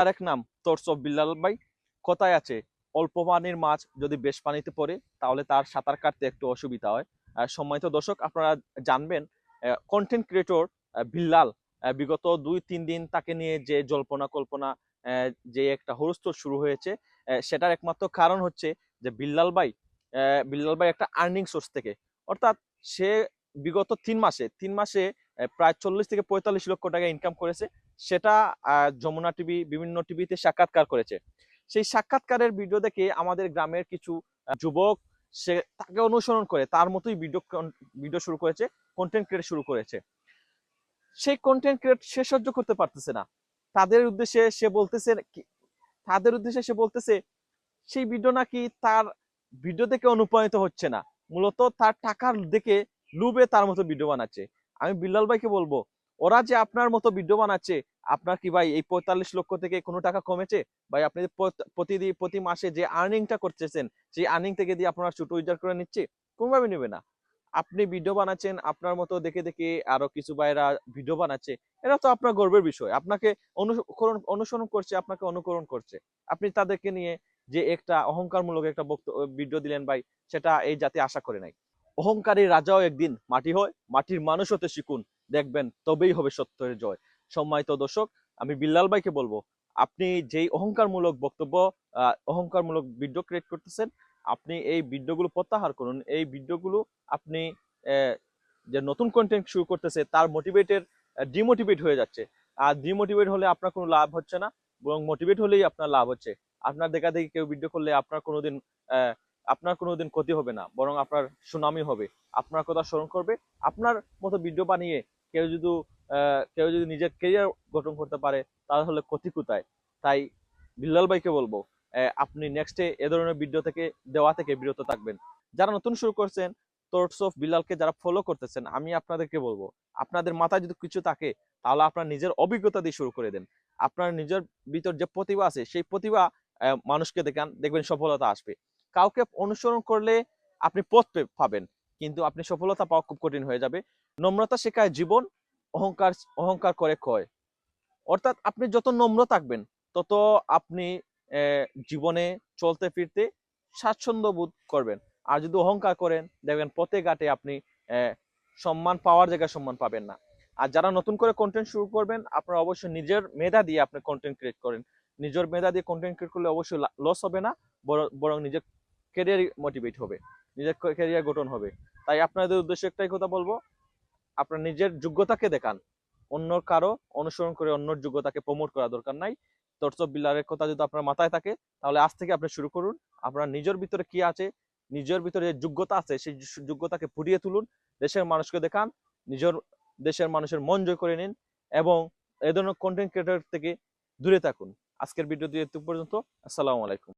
আরেক নাম তোর্স অফ বিল্লাল ভাই। কথায় আছে, অল্প পানির মাছ যদি বেশ পানিতে পড়ে, তাহলে তার সাঁতার কাটতে একটু অসুবিধা হয়। সম্মানিত দর্শক, আপনারা জানবেন কন্টেন্ট ক্রিয়েটর বিল্লাল বিগত দুই, তিন দিন তাকে নিয়ে যে জল্পনা কল্পনা যে একটা হরস্ত শুরু হয়েছে সেটার একমাত্র কারণ হচ্ছে যে বিল্লাল ভাই বিল্লাল ভাই একটা আর্নিং সোর্স থেকে। অর্থাৎ সে বিগত তিন মাসে তিন মাসে প্রায় চল্লিশ থেকে পঁয়তাল্লিশ লক্ষ টাকা ইনকাম করেছে। সেটা যমুনা টিভি বিভিন্ন টিভিতে সাক্ষাৎকার করেছে। সেই সাক্ষাৎকারের ভিডিও দেখে আমাদের গ্রামের কিছু যুবক, সে তাকে অনুসরণ করে, তার মতোই ভিডিও ভিডিও শুরু করেছে কন্টেন্ট ক্রিয়েট শুরু করেছে। সেই কন্টেন্ট ক্রিয়েট সে সহ্য করতে পারতেছে না। তাদের উদ্দেশ্যে সে বলতেছে তাদের উদ্দেশ্যে সে বলতেছে, সেই ভিডিও নাকি তার ভিডিও দেখে অনুপ্রাণিত হচ্ছে না। মূলত তার টাকার দেখে লুবে তার মতো ভিডিও বানাচ্ছে। আমি বিল্লাল ভাইকে বলব, ওরা যে আপনার মতো ভিডিও বানাচ্ছে, আপনার কি ভাই এই পঁয়তাল্লিশ লক্ষ থেকে কোনো টাকা কমেছে? ভাই, আপনি প্রতিদিন প্রতি মাসে যে আর্নিংটা করতেছেন, সেই আর্নিং থেকে দিয়ে আপনার ছোট উইজার করে নিচ্ছে, কোনোভাবে নেবে না। আপনি ভিডিও বানাচ্ছেন, আপনার মতো দেখে দেখে আরও কিছু ভাইরা ভিডিও বানাচ্ছে এটা তো আপনার গর্বের বিষয়। আপনাকে অনুসরণ অনুসরণ করছে, আপনাকে অনুকরণ করছে। আপনি তাদেরকে নিয়ে যে একটা অহংকারমূলক একটা বক্তব্য ভিডিও দিলেন ভাই, সেটা এই জাতি আশা করে নাই। অহংকারী রাজাও একদিন মাটি হয় মাটির মানুষ হতে শিখুন। দেখবেন তবেই হবে সত্যের জয়। সম্মানিত দর্শক আমি বিল্লাল ভাইকে বলব আপনি যেই অহংকারমূলক বক্তব্য অহংকারমূলক ভিডিও ক্রিয়েট করতেছেন আপনি এই ভিডিওগুলো প্রত্যাহার করুন। এই ভিডিওগুলো আপনি যে নতুন কন্টেন্ট শুরু করতেছে তার মোটিভেটের ডিমোটিভেট হয়ে যাচ্ছে। আর ডিমোটিভেট হলে আপনার কোনো লাভ হচ্ছে না বরং মোটিভেট হলেই আপনার লাভ হচ্ছে। আপনার দেখা দেখি কেউ ভিডিও করলে আপনার কোনোদিন আহ, আপনার কোনোদিন ক্ষতি হবে না, বরং আপনার সুনামি হবে। আপনার কথা স্মরণ করবে, আপনার মতো ভিডিও বানিয়ে কেউ যদি কেউ যদি নিজের কেরিয়ার গঠন করতে পারে, তাহলে ক্ষতি কোথায়? তাই বিল্লাল ভাইকে বলব আপনি নেক্সটে এ ধরনের ভিডিও থেকে, দেওয়া থেকে বিরত থাকবেন। যারা নতুন শুরু করছেন তোর্স অফ বিল্লালকে যারা ফলো করতেছেন, আমি আপনাদেরকে বলব, আপনাদের মাথায় যদি কিছু থাকে, তাহলে আপনার নিজের অভিজ্ঞতা দিয়ে শুরু করে দেন। আপনার নিজের ভিতর যে প্রতিভা আছে, সেই প্রতিভা মানুষকে দেখান, দেখবেন সফলতা আসবে। কাউকে অনুসরণ করলে আপনি পথ পাবেন, কিন্তু আপনি সফলতা পাওয়া খুব কঠিন হয়ে যাবে। নম্রতা শেখায় জীবন, অহংকার অহংকার করে ক্ষয়। অর্থাৎ আপনি যত নম্র থাকবেন, তত আপনি জীবনে চলতে ফিরতে স্বাচ্ছন্দ্য বোধ করবেন। আর যদি অহংকার করেন, দেখবেন পথে ঘাটে আপনি সম্মান পাওয়ার জায়গায় সম্মান পাবেন না। আর যারা নতুন করে কন্টেন্ট শুরু করবেন, আপনারা অবশ্যই নিজের মেধা দিয়ে আপনি কন্টেন্ট ক্রিয়েট করেন। নিজের মেধা দিয়ে কন্টেন্ট ক্রিয়েট করলে অবশ্যই লস হবে না, বর- বরং নিজের ক্যারিয়ার মোটিভেট হবে, নিজের ক্যারিয়ার গঠন হবে। তাই আপনাদের উদ্দেশ্যে একটাই কথা বলব, আপনার নিজের যোগ্যতাকে দেখান। অন্য কারও অনুসরণ করে অন্যর যোগ্যতাকে প্রমোট করা দরকার নাই। তর্স বিল্লারের কথা যদি আপনার মাথায় থাকে, তাহলে আজ থেকে আপনি শুরু করুন। আপনার নিজের ভিতরে কি আছে, নিজের ভিতরে যে যোগ্যতা আছে, সেই যোগ্যতাকে ফুটিয়ে তুলুন। দেশের মানুষকে দেখান, নিজের, দেশের মানুষের মন জয় করে নিন এবং এ ধরনের কন্টেন্ট ক্রিয়েটর থেকে দূরে থাকুন। আজকের ভিডিও দিয়ে পর্যন্ত। আসসালামু আলাইকুম।